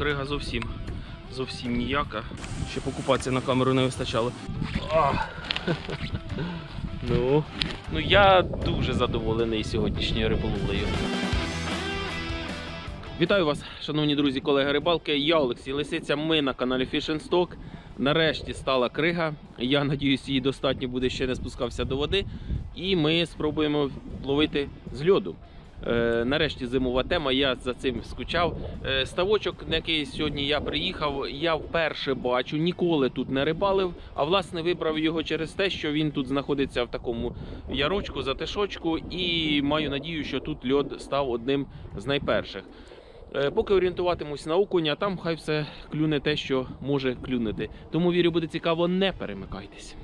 крига зовсім. Зовсім ніяка. Ще покупатися на камеру не вистачало. Ну. ну я дуже задоволений сьогоднішньою риболовлею. Вітаю вас, шановні друзі, колеги рибалки. Я Олексій Лисиця. Ми на каналі Fish Stock. Нарешті стала крига. Я надіюсь, її достатньо буде ще не спускався до води. І ми спробуємо ловити з льоду. Е, нарешті зимова тема, я за цим скучав. Е, ставочок, на який сьогодні я приїхав, я вперше бачу, ніколи тут не рибалив, а власне вибрав його через те, що він тут знаходиться в такому ярочку, затишочку, і маю надію, що тут льод став одним з найперших. Е, Поки орієнтуватимусь на окуня, там хай все клюне те, що може клюнути. Тому вірю, буде цікаво, не перемикайтесь.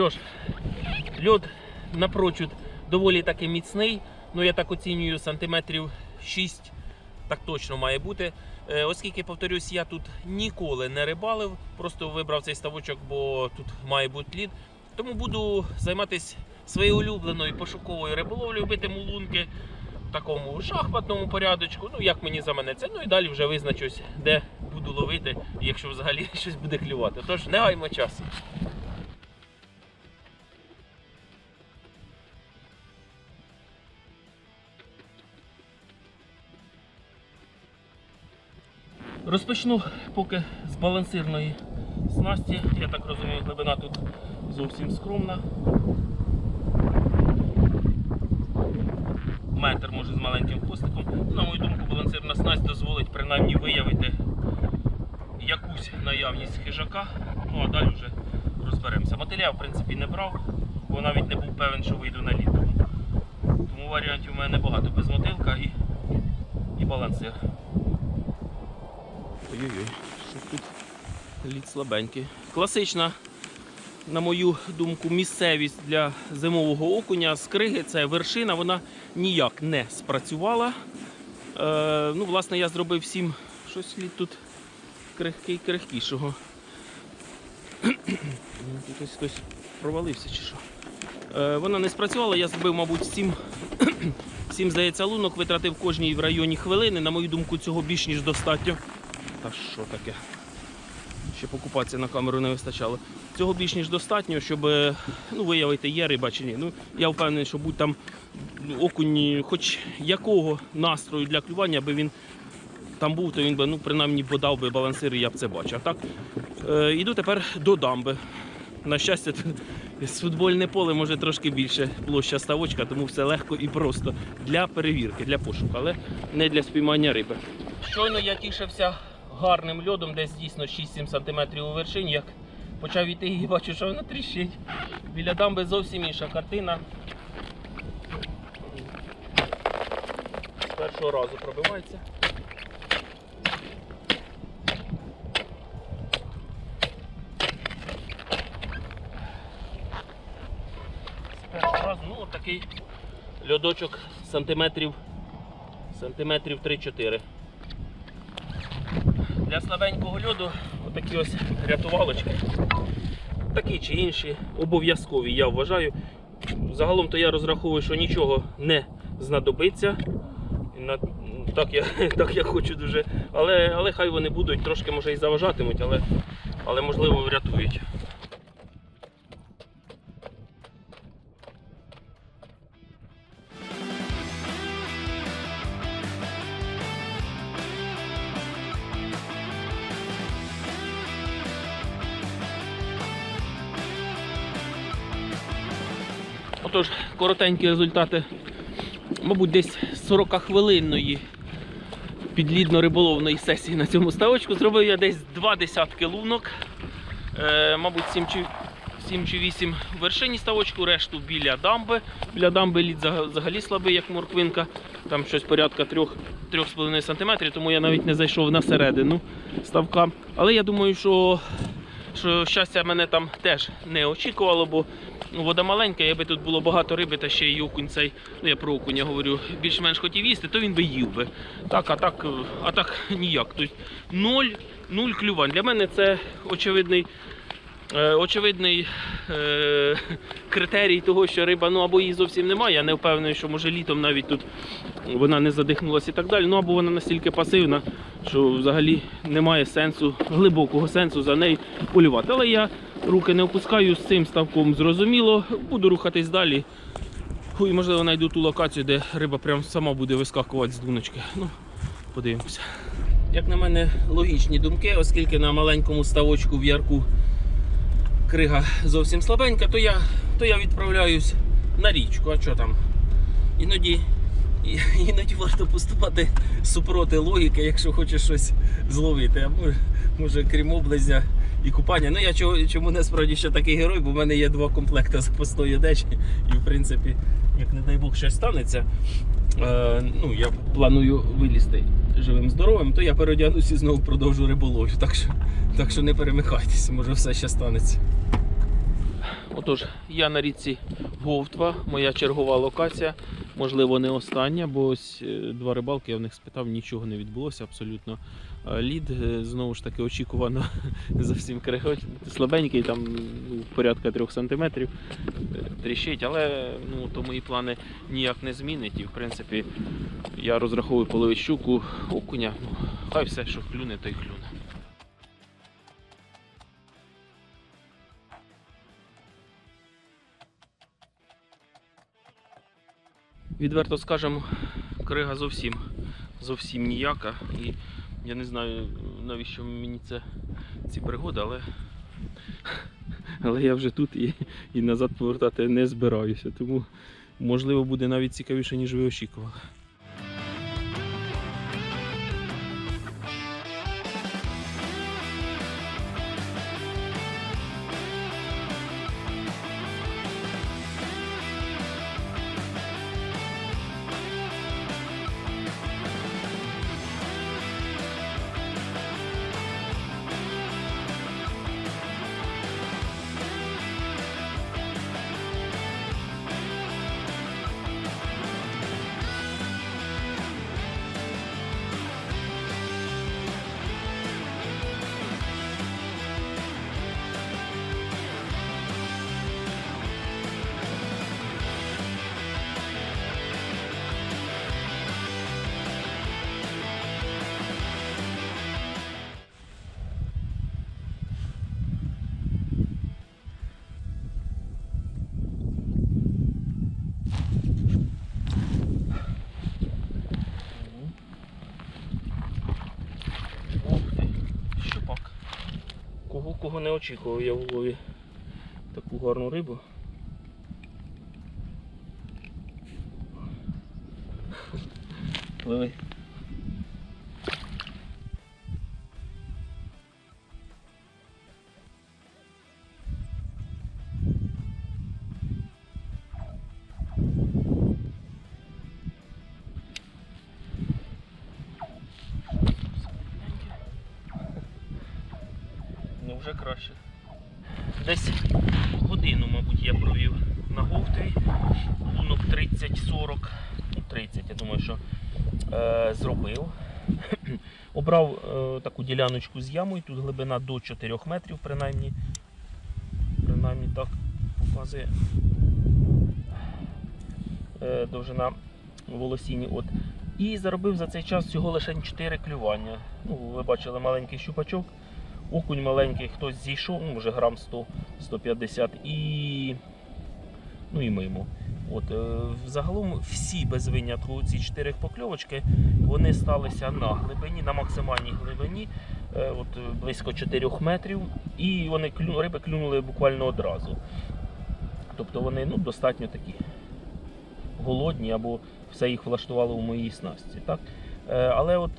Що ж, льод напрочуд доволі таки міцний. Ну, я так оцінюю, сантиметрів 6 так точно має бути. Е, Оскільки, повторюсь, я тут ніколи не рибалив, просто вибрав цей ставочок, бо тут має бути лід. Тому буду займатися своєю улюбленою пошуковою риболовлею, бити мулунки в такому шахматному порядочку. Ну, як мені заманеться. Ну і далі вже визначусь, де буду ловити, якщо взагалі щось буде клювати. Тож не гаймо часу. Розпочну поки з балансирної снасті. Я так розумію, глибина тут зовсім скромна. Метр може з маленьким хвостиком. На мою думку, балансирна снасть дозволить принаймні виявити якусь наявність хижака. Ну а далі вже розберемося. Мотиля в принципі не брав, бо навіть не був певен, що вийду на лід. Тому варіантів у мене багато без мотилка і, і балансир. Ой-ой-ой, що тут лід слабенький. Класична, на мою думку, місцевість для зимового окуня з криги це вершина, вона ніяк не спрацювала. Е, ну, власне, я зробив всім щось лід тут крихкий крихкішого. Тут ось хтось провалився чи що. Е, вона не спрацювала, я зробив, мабуть, сім, сім здається, лунок, витратив кожній в районі хвилини. На мою думку, цього більш ніж достатньо. Та що таке? Ще покупатися на камеру не вистачало. Цього більш ніж достатньо, щоб е, ну, виявити, є риба чи ні. Ну, я впевнений, що будь там окунь, хоч якого настрою для клювання, аби він там був, то він би ну, принаймні подав би балансир, і я б це бачив. Так, е, іду тепер до дамби. На щастя, тут футбольне поле може трошки більше площа ставочка, тому все легко і просто для перевірки, для пошуку, але не для спіймання риби. Щойно я тішився гарним льодом, десь дійсно 6-7 см у вершині. Як почав йти і бачу, що воно тріщить. Біля дамби зовсім інша картина. З першого разу пробивається. З першого разу, ну, от такий льодочок сантиметрів, сантиметрів 3-4. Для слабенького льоду отакі ось рятувалочки. Такі чи інші обов'язкові, я вважаю. Загалом то я розраховую, що нічого не знадобиться. На- Так я, так я хочу дуже. Але, але хай вони будуть, трошки може і заважатимуть, але, але можливо врятують. Коротенькі результати, мабуть, десь 40-хвилинної підлідно-риболовної сесії на цьому ставочку. Зробив я десь два десятки лунок, е, мабуть, 7 чи, 7 чи 8 в вершині ставочку, решту біля дамби. Біля дамби лід взагалі слабий, як морквинка. Там щось порядка 3-3,5 см, тому я навіть не зайшов на середину ставка. Але я думаю, що що щастя мене там теж не очікувало, бо ну, вода маленька, якби тут було багато риби, та ще й окунь цей, ну я про окуня говорю, більш-менш хотів їсти, то він би їв би. Так, а так, а так ніяк. Тобто нуль, нуль клювань. Для мене це очевидний. Е, очевидний е, критерій того, що риба ну або її зовсім немає. Я не впевнений, що може літом навіть тут вона не задихнулася і так далі. Ну або вона настільки пасивна, що взагалі немає сенсу, глибокого сенсу за нею полювати. Але я руки не опускаю з цим ставком зрозуміло. Буду рухатись далі. І можливо знайду ту локацію, де риба прям сама буде вискакувати з дуночки. Ну, подивимося. Як на мене, логічні думки, оскільки на маленькому ставочку в ярку крига зовсім слабенька, то я, то я відправляюсь на річку. А що там? Іноді, іноді варто поступати супроти логіки, якщо хочеш щось зловити. А може, крім облизня і купання. Ну я чого, чому насправді ще такий герой, бо в мене є два комплекти запасної одежі. І в принципі, як не дай Бог щось станеться, е, ну я планую вилізти живим здоровим, то я переодягнусь і знову продовжу риболовлю. Так що, так що не перемикайтеся, може все ще станеться. Отож, я на річці Говтва, моя чергова локація. Можливо, не остання, бо ось е, два рибалки я в них спитав, нічого не відбулося абсолютно. Е, Лід е, знову ж таки очікувано зовсім слабенький, там ну, порядка 3 см тріщить, але ну, то мої плани ніяк не змінить. І в принципі я розраховую половить щуку, окуня. Ну, хай все, що клюне, то й клюне. Відверто скажемо, крига зовсім, зовсім ніяка. І я не знаю, навіщо мені це, ці пригоди, але, але я вже тут і, і назад повертати не збираюся. Тому можливо буде навіть цікавіше, ніж ви очікували. Кого кого не очікував я в лові таку гарну рибу. Пливи. Вже краще. Десь годину, мабуть, я провів на говтві. Лунок 30-40. Ну, 30, я думаю, що е, зробив. Обрав е, таку діляночку з ямою, тут глибина до 4 метрів, принаймні. Принаймні так показує е, довжина волосіні. От. І заробив за цей час всього лише 4 клювання. Ну, ви бачили маленький щупачок. Окунь маленький, хтось зійшов, ну вже грам 100-150 і. Ну і мимо. От, е, загалом всі без винятку ці чотири покльовочки вони сталися на глибині, на максимальній глибині, е, от, е, близько 4 метрів, і вони риби клюнули буквально одразу. Тобто вони ну, достатньо такі голодні або все їх влаштувало у моїй снасті. Так? Але от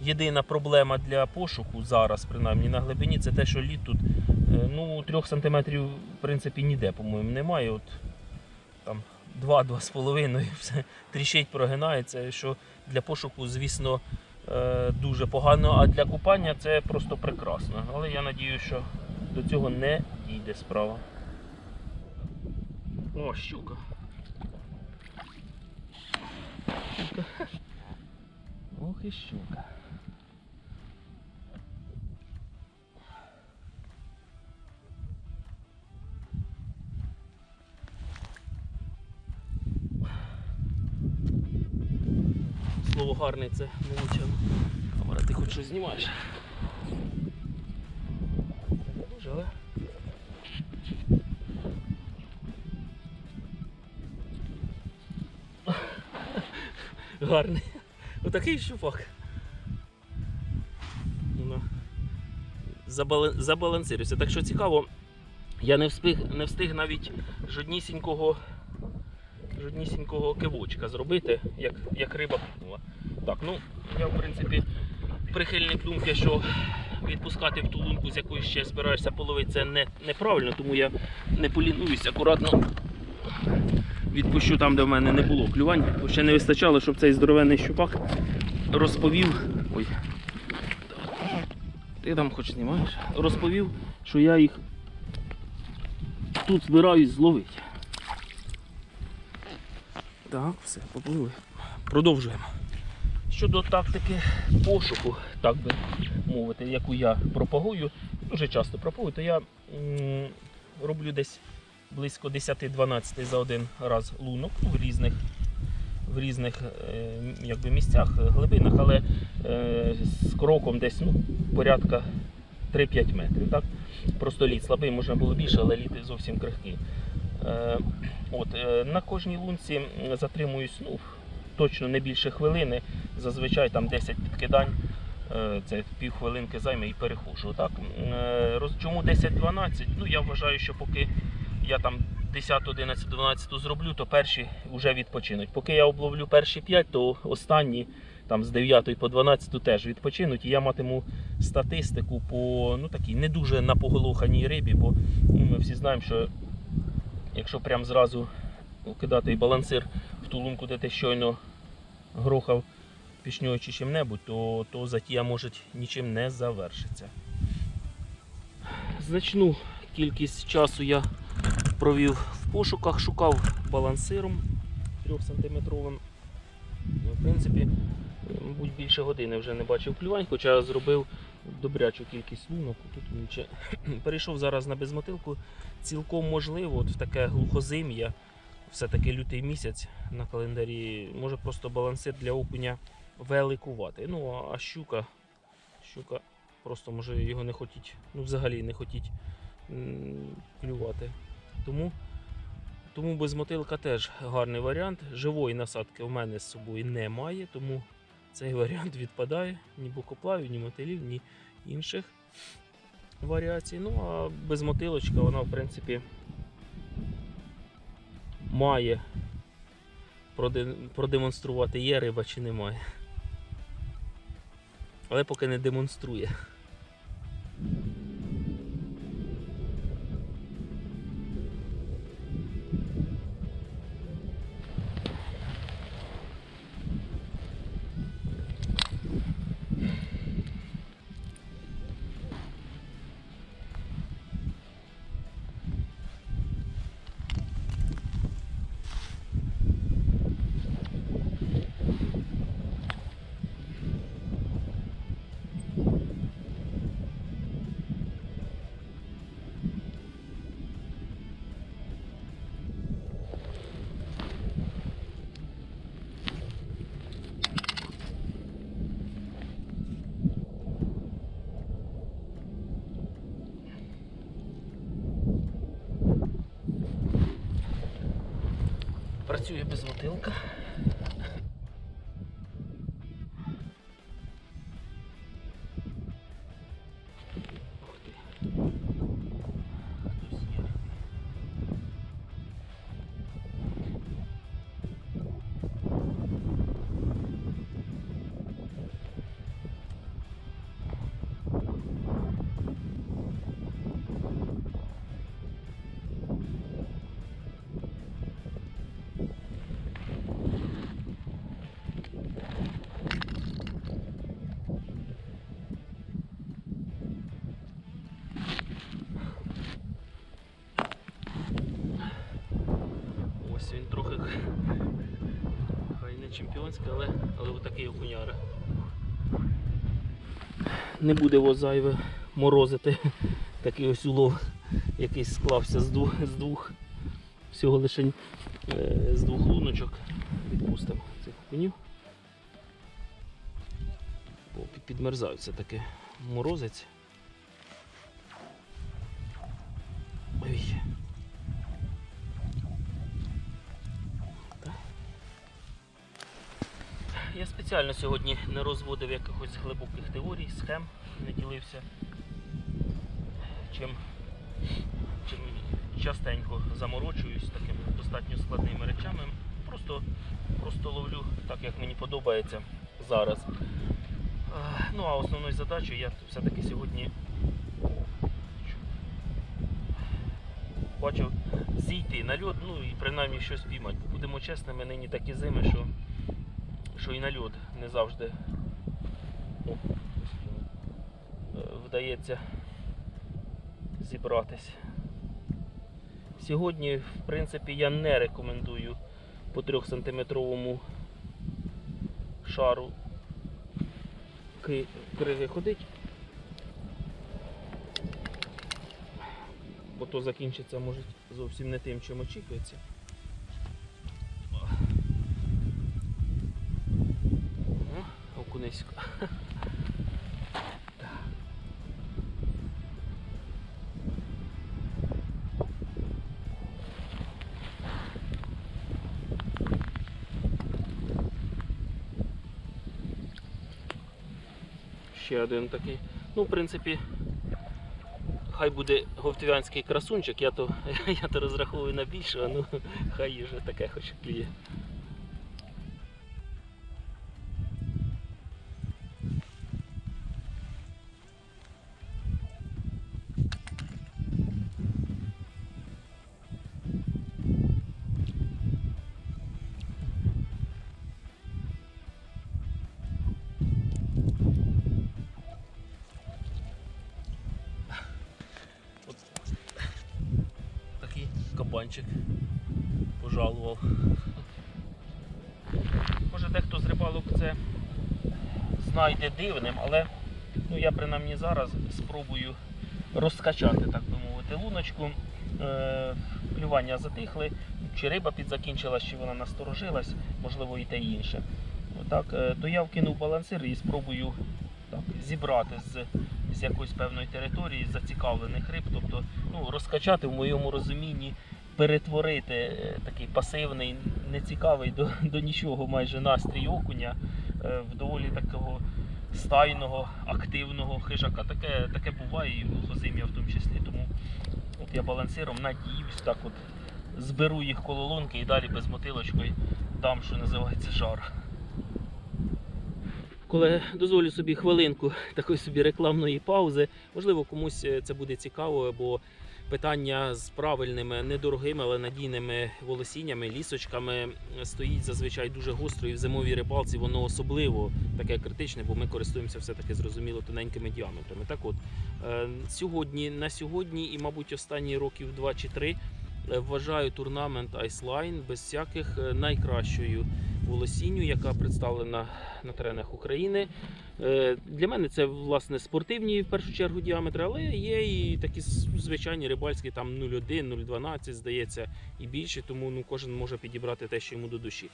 єдина проблема для пошуку зараз, принаймні на глибині, це те, що лід тут е, ну, 3 см в принципі ніде, по-моєму, немає. От, там 2-2,5 все тріщить, прогинається. Що для пошуку, звісно, е, дуже погано, а для купання це просто прекрасно. Але я надію, що до цього не дійде справа. О, щука. Щука. Ох і щука. Гарний це мовчано. Камера, ти хоч щось знімаєш. Дуже, але. Гарний. Отакий щупак. Ну, забалан- Так що цікаво, я не встиг навіть жоднісінького, жоднісінького кивочка зробити, як, як риба пікнула. Так, ну я в принципі прихильник думки, що відпускати в ту лунку, з якої ще збираєшся половити, це не, неправильно, тому я не полінуюсь акуратно. Відпущу там, де в мене не було клювань, бо ще не вистачало, щоб цей здоровенний щупак розповів. Ой. Ти там хоч знімаєш? Розповів, що я їх тут збираюсь зловити. Так, все, поплили. Продовжуємо. Щодо тактики пошуку, так би мовити, яку я пропагую, дуже часто пропагую, то я роблю десь близько 10-12 за один раз лунок в різних, в різних е, якби, місцях, глибинах, але е, з кроком десь ну, порядка 3-5 метрів. Так? Просто лід слабий, можна було більше, але лід зовсім крихкий. Е, от, е, на кожній лунці затримуюсь ну, точно не більше хвилини, зазвичай там 10 підкидань. Е, Це півхвилинки займе і перехожу. Так? Чому 10-12? Ну, я вважаю, що поки я там 10, 11, 12 зроблю, то перші вже відпочинуть. Поки я обловлю перші 5, то останні там з 9 по 12 теж відпочинуть. І я матиму статистику по ну, такій не дуже напоголоханій рибі, бо ну, ми всі знаємо, що якщо прям зразу кидати балансир в ту лунку, де ти щойно грохав пішньою чи чим-небудь, то, то затія може нічим не завершиться. Значну кількість часу я провів в пошуках, шукав балансиром 3-сантиметровим. Ну, В принципі, мабуть, більше години вже не бачив клювань, хоча зробив добрячу кількість лунок. Тут він перейшов зараз на безмотилку. Цілком можливо, от в таке глухозим'я, все-таки лютий місяць на календарі, може просто балансир для окуня великувати. Ну, а щука, щука просто може його не хотіть, ну взагалі не хотіть клювати. Тому, тому безмотилка теж гарний варіант. Живої насадки в мене з собою немає, тому цей варіант відпадає. Ні бокоплавів, ні мотилів, ні інших варіацій. Ну а безмотилочка, вона в принципі має продемонструвати, є риба чи немає. Але поки не демонструє. Працює безмотилка. Ух чемпіонське, але, але отакий окуняра. Не буде його зайве морозити. Такий ось улов, який склався з двох, з двох всього лише е, з двох луночок. Відпустимо цих окунів. Бо пі- підмерзають все таки морозець. Я спеціально сьогодні не розводив якихось глибоких теорій, схем, не ділився. Чим, чим частенько заморочуюсь такими достатньо складними речами. Просто, просто ловлю так, як мені подобається зараз. Е, Ну а основною задачею я все-таки сьогодні бачив зійти на льод, ну і принаймні щось піймати. Будемо чесними, нині такі зими, що, що і на льод не завжди о, вдається зібратись. Сьогодні, в принципі, я не рекомендую по 3 сантиметровому шару ки- криги ходити. Бо то закінчиться може зовсім не тим, чим очікується. Один такий. Ну, в принципі, хай буде говтівянський красунчик, я то, я то розраховую на більшого, ну хай вже таке хоч кліє. Знайде дивним, але ну, я принаймні зараз спробую розкачати, так би мовити, луночку. Е, клювання затихли, чи риба підзакінчилась, чи вона насторожилась, можливо і те інше. Отак, е, то я вкинув балансир і спробую так, зібрати з, з якоїсь певної території зацікавлених риб, тобто ну, розкачати в моєму розумінні, перетворити е, такий пасивний, нецікавий до, до нічого майже настрій окуня е, в доволі такого стайного, активного хижака. Таке, таке буває і глухозим'я в тому числі. Тому от я балансиром надіюсь, так от зберу їх коло лунки і далі без мотилочкою дам, що називається жар. Коли дозволю собі хвилинку такої собі рекламної паузи, можливо, комусь е, це буде цікаво, бо питання з правильними, недорогими, але надійними волосіннями, лісочками стоїть зазвичай дуже гостро, і в зимовій рибалці воно особливо таке критичне, бо ми користуємося все-таки зрозуміло тоненькими діаметрами. Так от, е, сьогодні, на сьогодні, і, мабуть, останні років два чи 3 е, вважаю турнамент Iceline без всяких е, найкращою волосінню, яка представлена на теренах України. Е, Для мене це власне спортивні в першу чергу діаметри, але є і такі звичайні рибальські, там 0,1, 0,12, здається, і більше, тому ну, кожен може підібрати те, що йому до душі.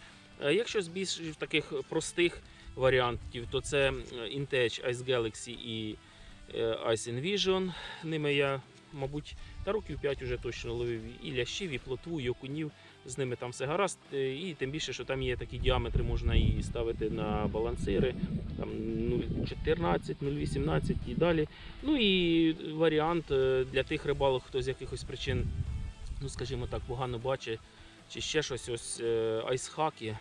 Е, Якщо з більш таких простих варіантів, то це Intech Ice Galaxy і е, Ice Envision. Ними я, мабуть, та років 5 вже точно ловив і лящів, і плотву, і окунів. З ними там все гаразд. Е, І тим більше, що там є такі діаметри, можна і ставити на балансири, там 0,14, 0,18 і далі. Ну і варіант е, для тих рибалок, хто з якихось причин, ну скажімо так, погано бачить, чи ще щось, ось е, айсхаки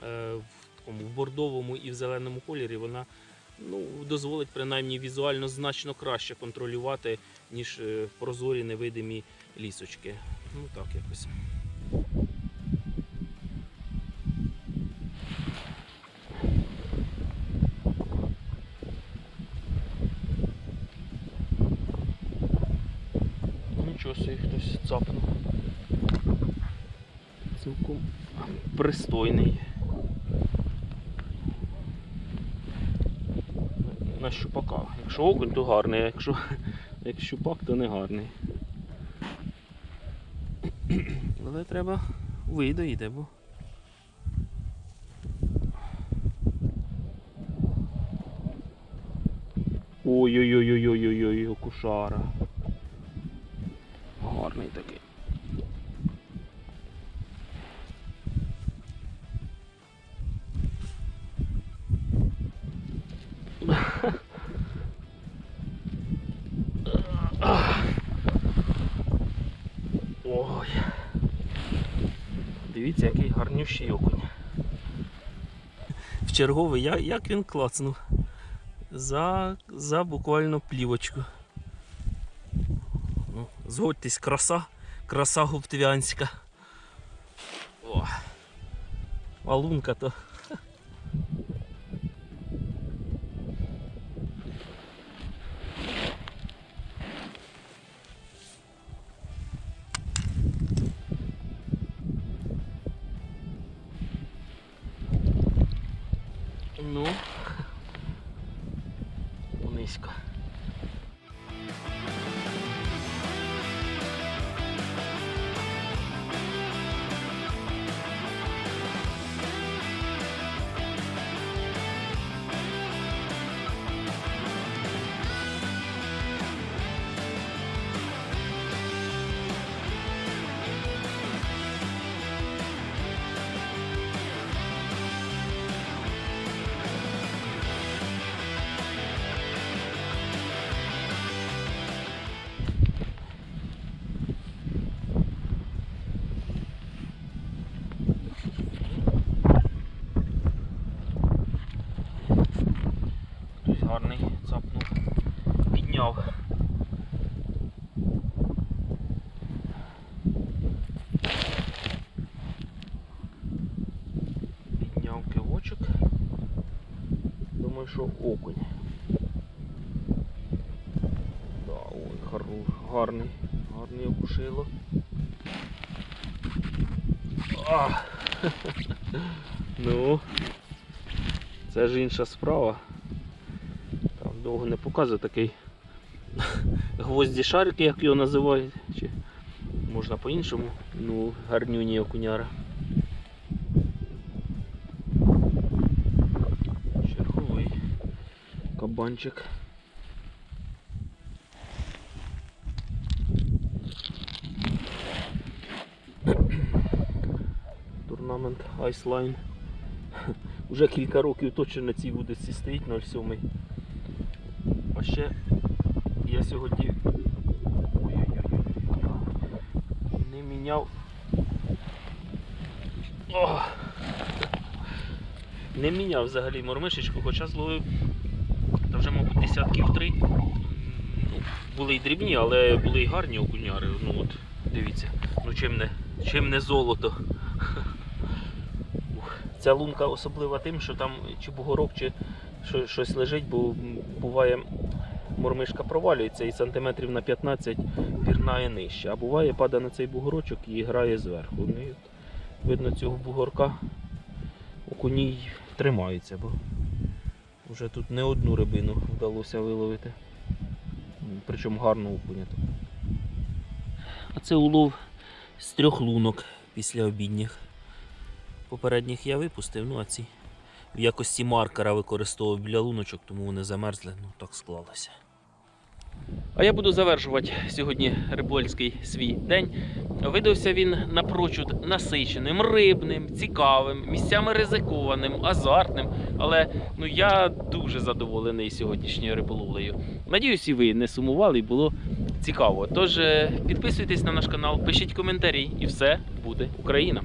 в такому в бордовому і в зеленому кольорі, вона ну, дозволить принаймні візуально значно краще контролювати, ніж е, прозорі невидимі лісочки. Ну так якось. Нічого собі хтось цапнув. Цілком пристойний. На щупака. Якщо окунь, то гарний, а якщо як щупак, то не гарний. Але треба видоїти, бо. Ой-ой-ой-ой-ой-ой, окушара. Гарний такий. Гарнющий окунь. В черговий, як, він клацнув. За, за буквально плівочку. Ну, згодьтесь, краса, краса гуптвянська. О. Валунка то. Думаю, що окунь. Да, ой, гару, гарний, гарний окушило. А! ну, це ж інша справа. Там довго не показує такий гвозді шарики, як його називають. Чи можна по-іншому. Ну, гарнюні окуняра. Кабанчик. Турнамент Iceline. Уже кілька років точно на цій вудиці стоїть 07. А ще я сьогодні не міняв. О! Не міняв взагалі мормишечку, хоча зловив десятків три. Ну, були й дрібні, але були й гарні окуняри. Ну от, дивіться, ну чим не, чим не золото. Ця лунка особлива тим, що там чи бугорок, чи щось лежить, бо буває мормишка провалюється і сантиметрів на 15 пірнає нижче. А буває падає на цей бугорочок і грає зверху. Ну, і от, видно, цього бугорка окуній тримається, бо вже тут не одну рибину вдалося виловити. Причому гарно окуня. А це улов з трьох лунок після обідніх. Попередніх я випустив, ну а ці в якості маркера використовував біля луночок, тому вони замерзли, ну так склалося. А я буду завершувати сьогодні рибольський свій день. Видався він напрочуд насиченим, рибним, цікавим, місцями ризикованим, азартним. Але ну я дуже задоволений сьогоднішньою риболовлею. Надіюсь, і ви не сумували і було цікаво. Тож е, підписуйтесь на наш канал, пишіть коментарі, і все буде Україна.